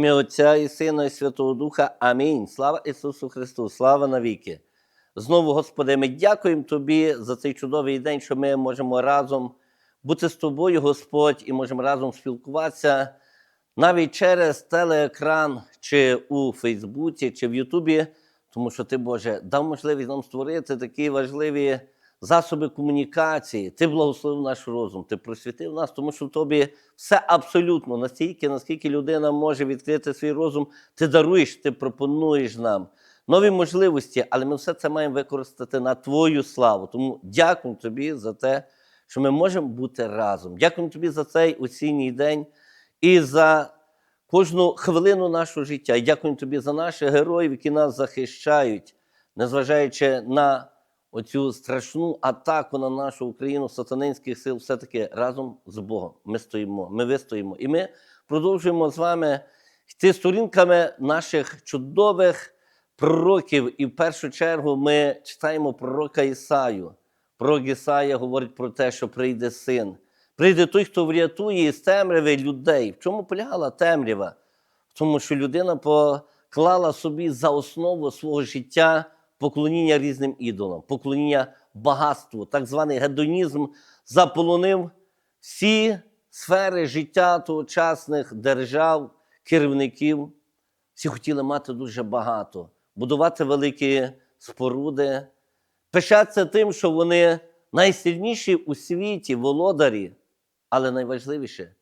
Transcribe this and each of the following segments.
ім'я Отця і Сина, і Святого Духа. Амінь. Слава Ісусу Христу, слава навіки. Знову, Господи, ми дякуємо Тобі за цей чудовий день, що ми можемо разом бути з Тобою, Господь, і можемо разом спілкуватися навіть через телеекран, чи у Фейсбуці, чи в Ютубі, тому що Ти, Боже, дав можливість нам створити такі важливі засоби комунікації. Ти благословив наш розум, ти просвітив нас, тому що в тобі все абсолютно настільки, наскільки людина може відкрити свій розум, ти даруєш, ти пропонуєш нам нові можливості, але ми все це маємо використати на Твою славу. Тому дякую тобі за те, що ми можемо бути разом. Дякую тобі за цей осінній день і за кожну хвилину нашого життя. І дякую тобі за наших героїв, які нас захищають, незважаючи на оцю страшну атаку на нашу Україну сатанинських сил, все-таки разом з Богом. Ми стоїмо, ми вистоїмо. І ми продовжуємо з вами йти сторінками наших чудових пророків. І в першу чергу ми читаємо пророка Ісаю. Пророк Ісая говорить про те, що прийде син. Прийде той, хто врятує із темряви людей. В чому полягала темрява? В тому, що людина поклала собі за основу свого життя поклоніння різним ідолам, поклоніння багатству, так званий гедонізм заполонив всі сфери життя тогочасних держав, керівників. Всі хотіли мати дуже багато, будувати великі споруди, пишатися тим, що вони найсильніші у світі володарі, але найважливіше,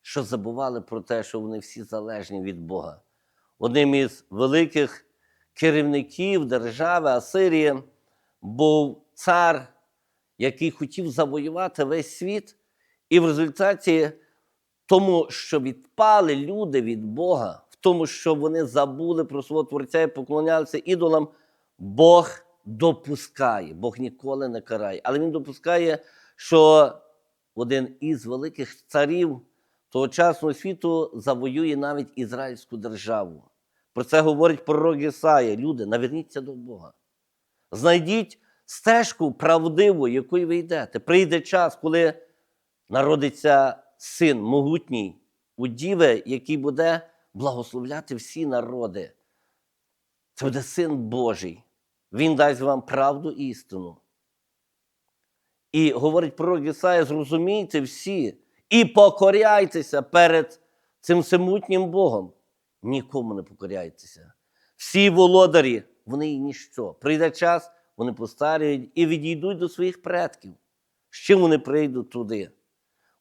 що забували про те, що вони всі залежні від Бога. Одним із великих керівників держави Асирії був цар, який хотів завоювати весь світ, і в результаті тому, що відпали люди від Бога, в тому, що вони забули про свого Творця і поклонялися ідолам, Бог допускає, Бог ніколи не карає. Але Він допускає, що один із великих царів тогочасного світу завоює навіть Ізраїльську державу. Про це говорить пророк Ісая. Люди, наверніться до Бога. Знайдіть стежку правдиву, якою ви йдете. Прийде час, коли народиться син могутній у діви, який буде благословляти всі народи. Це буде син Божий. Він дасть вам правду і істину. І говорить пророк Ісая, зрозумійте всі і покоряйтеся перед цим всемутнім Богом. Нікому не покоряйтеся. Всі володарі, вони ніщо. Прийде час, вони постаріють і відійдуть до своїх предків. З чим вони прийдуть туди?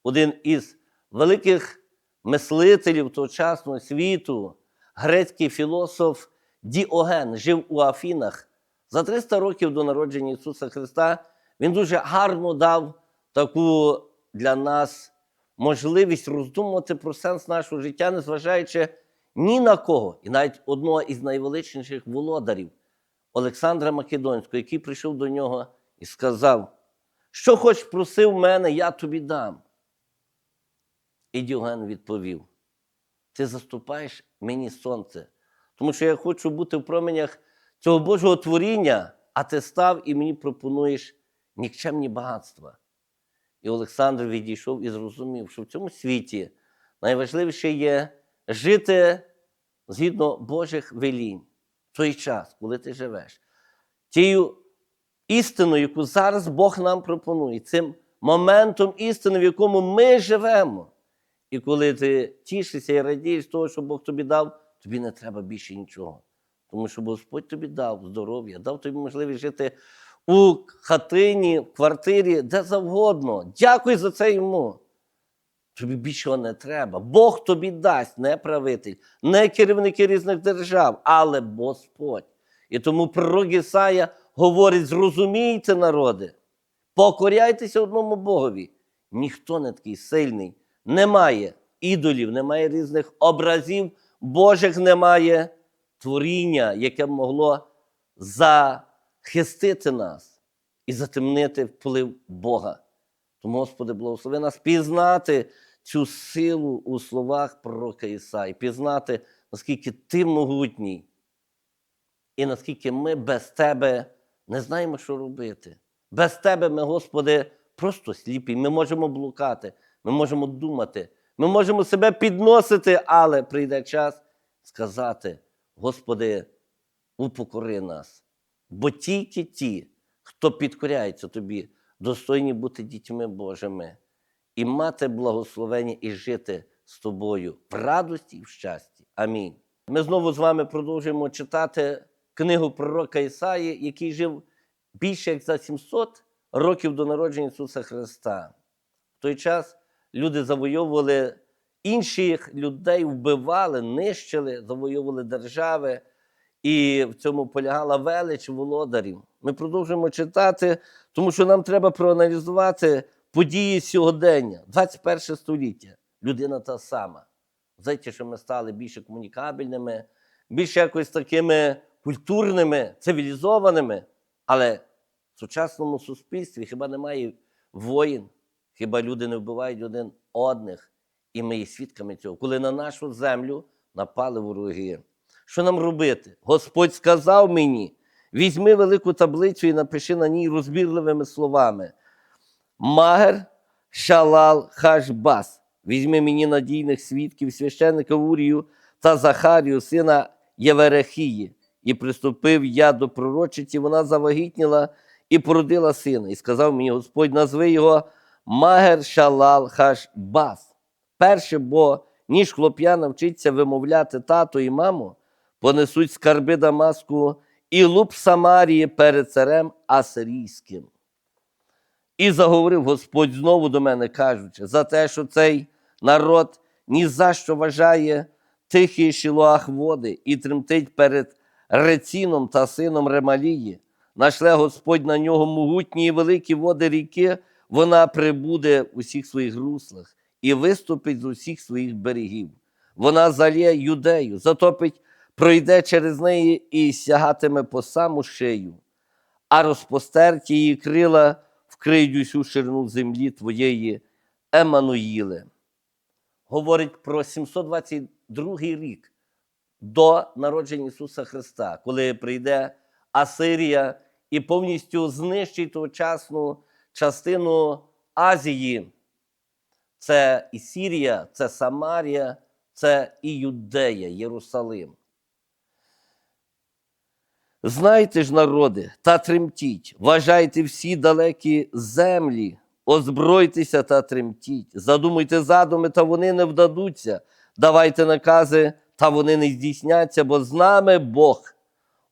Один із великих мислителів тогочасного світу, грецький філософ Діоген, жив у Афінах. За 300 років до народження Ісуса Христа він дуже гарно дав таку для нас можливість роздумувати про сенс нашого життя, незважаючи ні на кого, і навіть одного із найвеличніших володарів Олександра Македонського, який прийшов до нього і сказав: Що хоч просив мене, я тобі дам. І Діоген відповів: Ти заступаєш мені сонце, тому що я хочу бути в променях цього Божого творіння, а ти став і мені пропонуєш нікчемні багатства. І Олександр відійшов і зрозумів, що в цьому світі найважливіше є жити згідно Божих велінь в той час, коли ти живеш. Тією істиною, яку зараз Бог нам пропонує, цим моментом істини, в якому ми живемо. І коли ти тішишся і радієш того, що Бог тобі дав, тобі не треба більше нічого. Тому що Господь тобі дав здоров'я, дав тобі можливість жити у хатині, в квартирі, де завгодно. Дякуй за це йому. Тобі більшого не треба. Бог тобі дасть, не правитель, не керівники різних держав, але Господь. І тому пророк Ісая говорить: зрозумійте, народи, покоряйтеся одному Богові. Ніхто не такий сильний, немає ідолів, немає різних образів, Божих немає творіння, яке могло захистити нас і затемнити вплив Бога. Тому, Господи, благослови нас пізнати цю силу у словах пророка Ісаї, пізнати, наскільки ти могутній, і наскільки ми без Тебе не знаємо, що робити. Без Тебе ми, Господи, просто сліпі. Ми можемо блукати, ми можемо думати, Ми можемо себе підносити, але прийде час сказати: Господи, упокори нас. Бо тільки ті, хто підкоряється тобі, достойні бути дітьми Божими і мати благословення і жити з тобою в радості і в щасті. Амінь. Ми знову з вами продовжуємо читати книгу пророка Ісаї, який жив більше як за 700 років до народження Ісуса Христа. В той час люди завойовували інших людей, вбивали, нищили, завойовували держави, і в цьому полягала велич володарів. Ми продовжуємо читати, тому що нам треба проаналізувати події сьогодення, 21 століття. Людина та сама. Знаєте, що ми стали більше комунікабельними, більше якось такими культурними, цивілізованими. Але в сучасному суспільстві хіба немає воїн, хіба люди не вбивають один одних. І ми є свідками цього, коли на нашу землю напали вороги. Що нам робити? Господь сказав мені: візьми велику таблицю і напиши на ній розбірливими словами. Магер Шалал Хашбас. Візьми мені надійних свідків, священника Урію та Захарію, сина Єверехії. І приступив я до пророчиці, вона завагітніла і породила сина. І сказав мені Господь, назви його Магер Шалал Хашбас. Перше, бо ніж хлоп'я навчиться вимовляти тато і маму, понесуть скарби Дамаску і луп Самарії перед царем Асирійським. І заговорив Господь знову до мене, кажучи, за те, що цей народ ні за що вважає тихий шілоах води і тремтить перед Реціном та сином Ремалії. Нашле Господь на нього могутні і великі води ріки, вона прибуде в усіх своїх руслах і виступить з усіх своїх берегів. Вона залє юдею, затопить, пройде через неї і сягатиме по саму шию, а розпостерті її крила вкриють усю ширину землі твоєї Еммануїле. Говорить про 722 рік до народження Ісуса Христа, коли прийде Асирія і повністю знищить тогочасну частину Азії. Це і Сірія, це Самарія, це і Юдея, Єрусалим. Знайте ж, народи, та тремтіть, вважайте всі далекі землі, озбройтеся та тремтіть, задумуйте задуми, та вони не вдадуться, давайте накази, та вони не здійсняться, бо з нами Бог.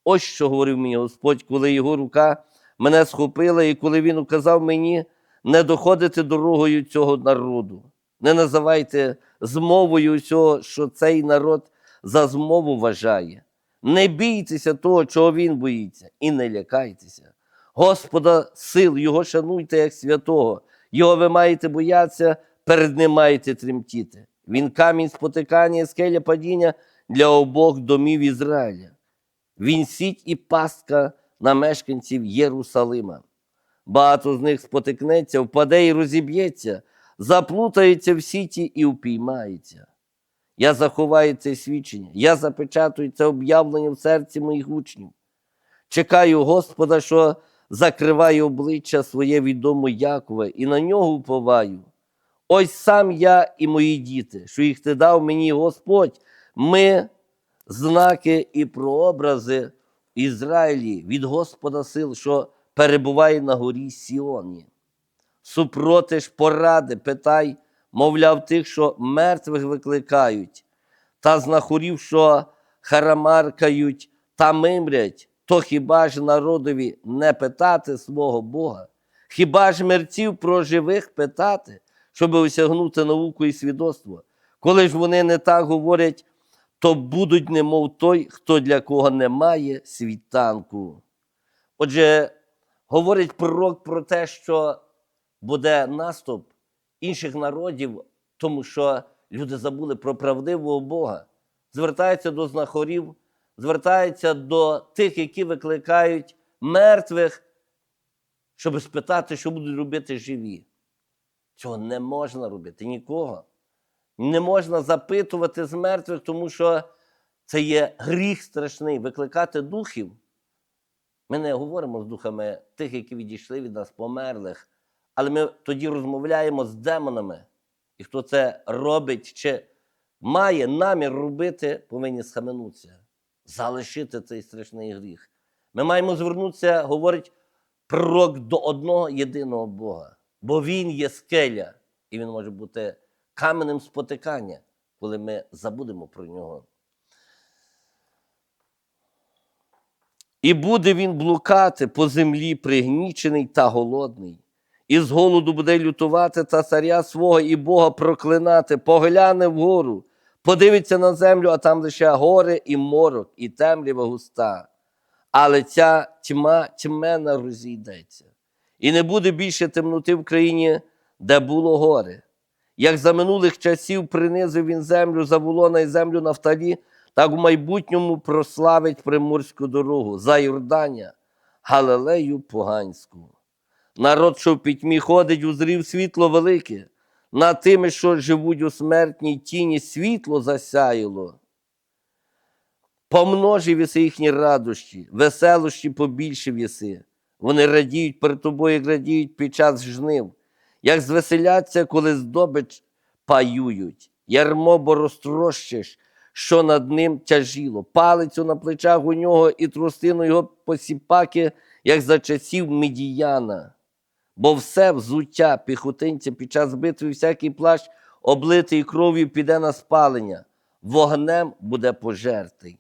Ось що говорив мені Господь, коли його рука мене схопила, і коли він указав мені не доходити дорогою цього народу. Не називайте змовою цього, що цей народ за змову вважає. Не бійтеся того, чого він боїться, і не лякайтеся. Господа сил, Його шануйте як святого, Його ви маєте боятися, перед ним маєте тремтіти. Він камінь спотикання, скеля падіння для обох домів Ізраїля. Він сіть і пастка на мешканців Єрусалима. Багато з них спотикнеться, впаде і розіб'ється, заплутається в сіті і впіймається. Я заховаю це свідчення, я запечатую це об'явлення в серці моїх учнів. Чекаю Господа, що закриває обличчя своє відомо Якове, і на нього уповаю. Ось сам я і мої діти, що їх ти дав мені Господь. Ми знаки і прообрази Ізраїлі від Господа сил, що перебуває на горі Сіоні. Супроти ж поради, питай, мовляв, тих, що мертвих викликають, та знахорів, що харамаркають та мимрять, то хіба ж народові не питати свого Бога? Хіба ж мерців про живих питати, щоб осягнути науку і свідоцтво? Коли ж вони не так говорять, то будуть немов той, хто для кого немає світанку. Отже, говорить пророк про те, що буде наступ інших народів, тому що люди забули про правдивого Бога. Звертаються до знахорів, звертаються до тих, які викликають мертвих, щоб спитати, що будуть робити живі. Цього не можна робити нікого. Не можна запитувати з мертвих, тому що це є гріх страшний викликати духів. Ми не говоримо з духами тих, які відійшли від нас, померлих, але ми тоді розмовляємо з демонами. І хто це робить чи має намір робити, повинні схаменутися, залишити цей страшний гріх. Ми маємо звернутися, говорить пророк до одного єдиного Бога, бо Він є скеля, і він може бути каменем спотикання, коли ми забудемо про нього. І буде він блукати по землі, пригнічений та голодний, і з голоду буде лютувати та царя свого і Бога проклинати, погляне вгору, подивиться на землю, а там лише гори і морок, і темрява густа. Але ця тьма тьмена розійдеться, і не буде більше темноти в країні, де було горе. Як за минулих часів принизив він землю Заволона і землю Нафталі, так в майбутньому прославить приморську дорогу за Йордання, Галилею Поганську. Народ, що в пітьмі ходить, узрів світло велике, над тими, що живуть у смертній тіні, світло засяяло. Помножив єси їхні радощі, веселощі побільшив єси. Вони радіють перед тобою, як радіють під час жнив, як звеселяться, коли здобич паюють. Ярмо розтрощиш, що над ним тяжіло, палицю на плечах у нього і трустину його посіпаки, як за часів медіяна. Бо все взуття піхотинця під час битви, всякий плащ, облитий кров'ю, піде на спалення, вогнем буде пожертий.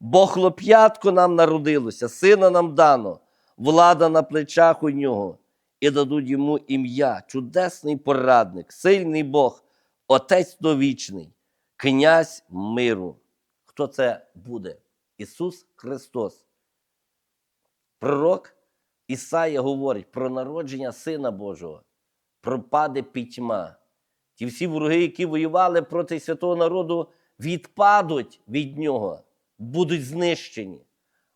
Бо хлоп'ятко нам народилося, сина нам дано, влада на плечах у нього, і дадуть йому ім'я, чудесний порадник, сильний Бог, Отець довічний, князь миру. Хто це буде? Ісус Христос. Пророк Ісая говорить про народження Сина Божого, пропаде пітьма. Ті всі вороги, які воювали проти святого народу, відпадуть від нього, будуть знищені.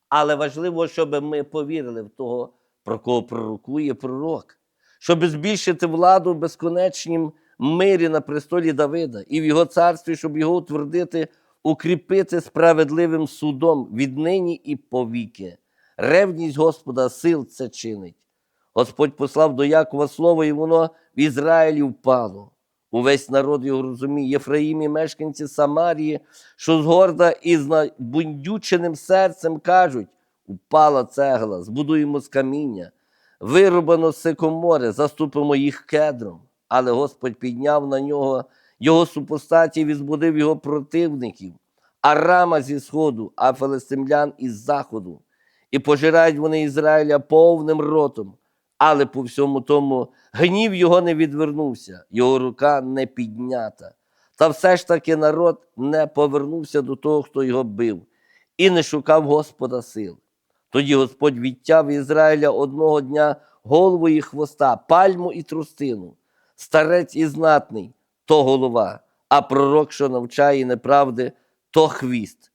Але важливо, щоб ми повірили в того, про кого пророкує пророк, щоб збільшити владу в безконечнім мирі на престолі Давида і в його царстві, щоб його утвердити, укріпити справедливим судом віднині і повіки. Ревність Господа сил це чинить. Господь послав до Якова слово, і воно в Ізраїлі впало. Увесь народ його розуміє, Єфраїм і мешканці Самарії, що згорда і з набундюченим серцем кажуть: упала цегла, збудуємо з каміння, вирубано сикоморе, заступимо їх кедром. Але Господь підняв на нього його супостаті і збудив його противників, Арама зі сходу, а филистимлян із заходу. І пожирають вони Ізраїля повним ротом, але по всьому тому гнів його не відвернувся, його рука не піднята. Та все ж таки народ не повернувся до того, хто його бив, і не шукав Господа сил. Тоді Господь відтяв Ізраїля одного дня голову і хвоста, пальму і трустину. Старець і знатний то голова, а пророк, що навчає неправди, то хвіст.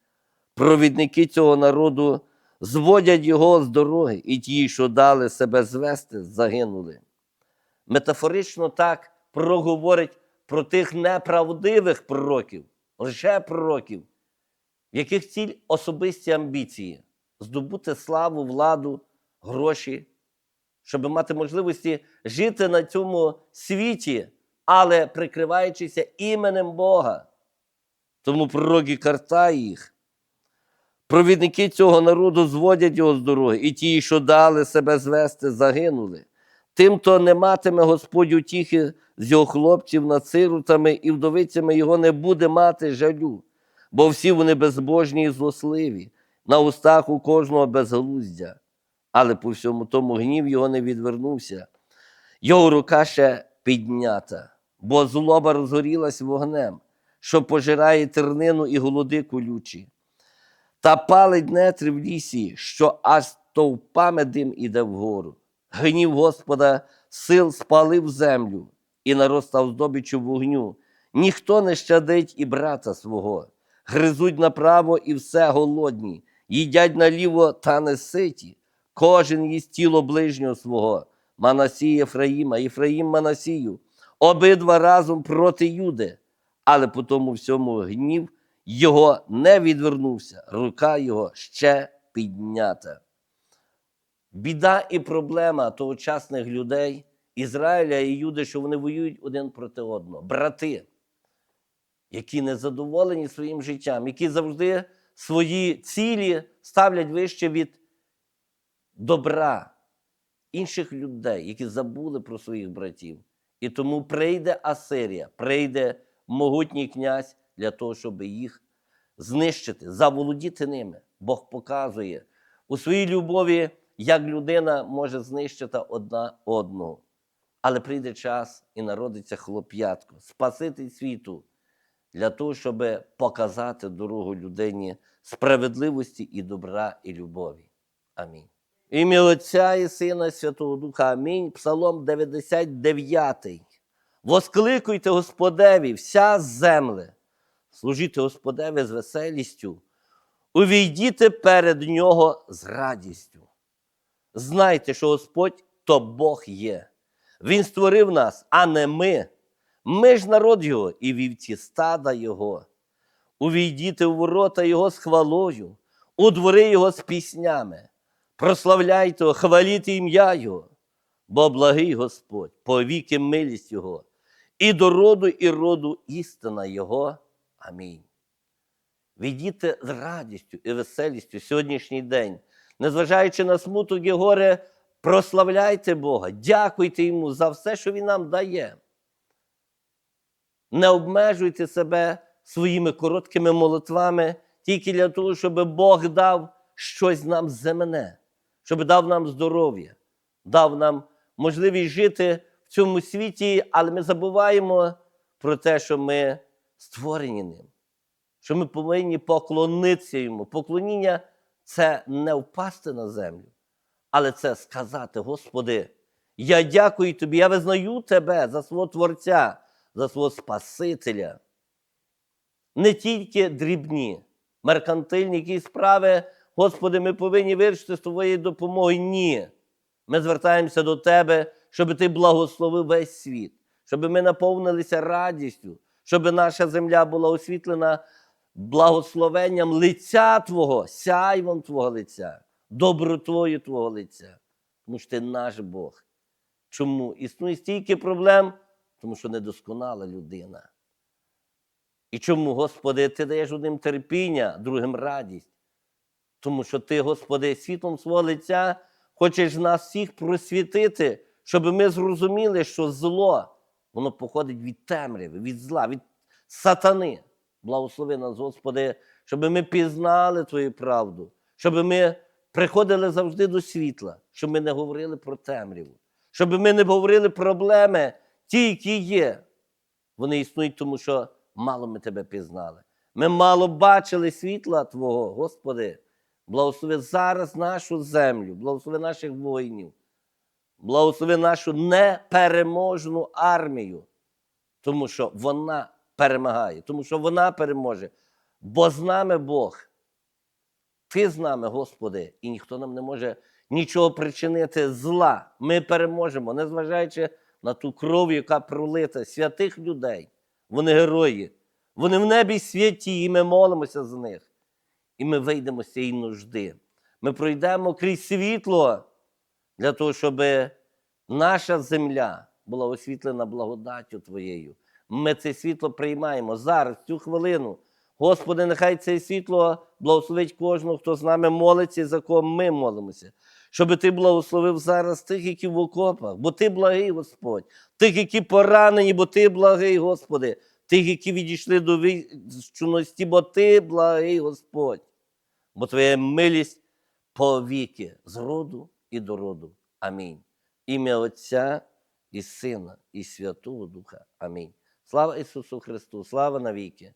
Провідники цього народу зводять його з дороги, і ті, що дали себе звести, загинули. Метафорично так проговорить про тих неправдивих пророків, лише пророків, в яких ціль особисті амбіції здобути славу, владу, гроші, щоб мати можливості жити на цьому світі, але прикриваючися іменем Бога. Тому пророки картає їх. Провідники цього народу зводять його з дороги, і ті, що дали себе звести, загинули. Тим, хто не матиме Господь утіхи з його хлопців над сиротами і вдовицями його не буде мати жалю, бо всі вони безбожні і злосливі, на устах у кожного безглуздя. Але по всьому тому гнів його не відвернувся. Його рука ще піднята, бо злоба розгорілась вогнем, що пожирає тернину і голоди колючі та палить нетри в лісі, що аж стовпами дим іде вгору. Гнів Господа сил спалив землю, і народ став здобиччю вогню. Ніхто не щадить і брата свого, гризуть направо і все голодні, їдять наліво та не ситі. Кожен їсть тіло ближнього свого, Манасія Єфраїма, Єфраїм Манасію, обидва разом проти Юди, але по тому всьому гнів його не відвернувся, рука його ще піднята. Біда і проблема тогочасних людей Ізраїля і Юди, що вони воюють один проти одного. Брати, які не задоволені своїм життям, які завжди свої цілі ставлять вище від добра інших людей, які забули про своїх братів. І тому прийде Асирія, прийде могутній князь для того, щоб їх знищити, заволодіти ними. Бог показує у своїй любові, як людина може знищити одна одного. Але прийде час і народиться хлоп'ятко, Спаситель світу для того, щоб показати дорогу людині справедливості і добра, і любові. Амінь. Ім'я Отця і Сина Святого Духа. Амінь. Псалом 99. Воскликуйте Господеві, вся земле, служіть Господеві з веселістю, увійдіте перед Нього з радістю. Знайте, що Господь то Бог є. Він створив нас, а не ми. Ми ж народ Його і вівці стада Його. Увійдіте у ворота Його з хвалою, у двори Його з піснями. Прославляйте, Його, хваліть ім'я Його, бо благий Господь, повіки милість Його, і до роду, і роду істина Його. Амінь. Відійте з радістю і веселістю сьогоднішній день, незважаючи на смуток і горе, прославляйте Бога, дякуйте Йому за все, що Він нам дає. Не обмежуйте себе своїми короткими молитвами тільки для того, щоб Бог дав щось нам земне, щоб дав нам здоров'я, дав нам можливість жити в цьому світі, але ми забуваємо про те, що ми створені ним, що ми повинні поклонитися йому. Поклоніння це не впасти на землю, але це сказати: Господи, я дякую тобі, я визнаю тебе за свого Творця, за свого Спасителя. Не тільки дрібні, меркантильні якісь справи, Господи, ми повинні вирішити з твоєю допомогою. Ні. Ми звертаємося до Тебе, щоб Ти благословив весь світ, щоб ми наповнилися радістю, щоб наша земля була освітлена благословенням лиця Твого, сяйвом Твого лиця, добротою Твого лиця. Тому що Ти наш Бог. Чому? Існує стільки проблем, тому що недосконала людина. І чому, Господи, Ти даєш одним терпіння, другим радість? Тому що Ти, Господи, світлом свого лиця хочеш нас всіх просвітити, щоб ми зрозуміли, що зло, воно походить від темряви, від зла, від сатани. Благослови нас, Господи, щоб ми пізнали Твою правду, щоб ми приходили завжди до світла, щоб ми не говорили про темряву, щоб ми не говорили проблеми, ті, які є. Вони існують, тому що мало ми тебе пізнали. Ми мало бачили світла Твого, Господи. Благослови зараз нашу землю, благослови наших воїнів, благослови нашу непереможну армію, тому що вона перемагає, тому що вона переможе. Бо з нами Бог. Ти з нами, Господи, і ніхто нам не може нічого причинити зла. Ми переможемо, незважаючи на ту кров, яка пролита святих людей. Вони герої. Вони в небі святі, і ми молимося за них. І ми вийдемо з цієї нужди. Ми пройдемо крізь світло для того, щоб наша земля була освітлена благодаттю Твоєю. Ми це світло приймаємо зараз, цю хвилину. Господи, нехай це світло благословить кожного, хто з нами молиться, за кого ми молимося. Щоб ти благословив зараз тих, які в окопах, бо ти благий Господь, тих, які поранені, бо ти благий, Господи, тих, які відійшли до вічності, бо ти благий Господь, бо Твоя милість повіки з роду і до роду. Амінь. Ім'я Отця і Сина, і Святого Духа. Амінь. Слава Ісусу Христу, слава навіки.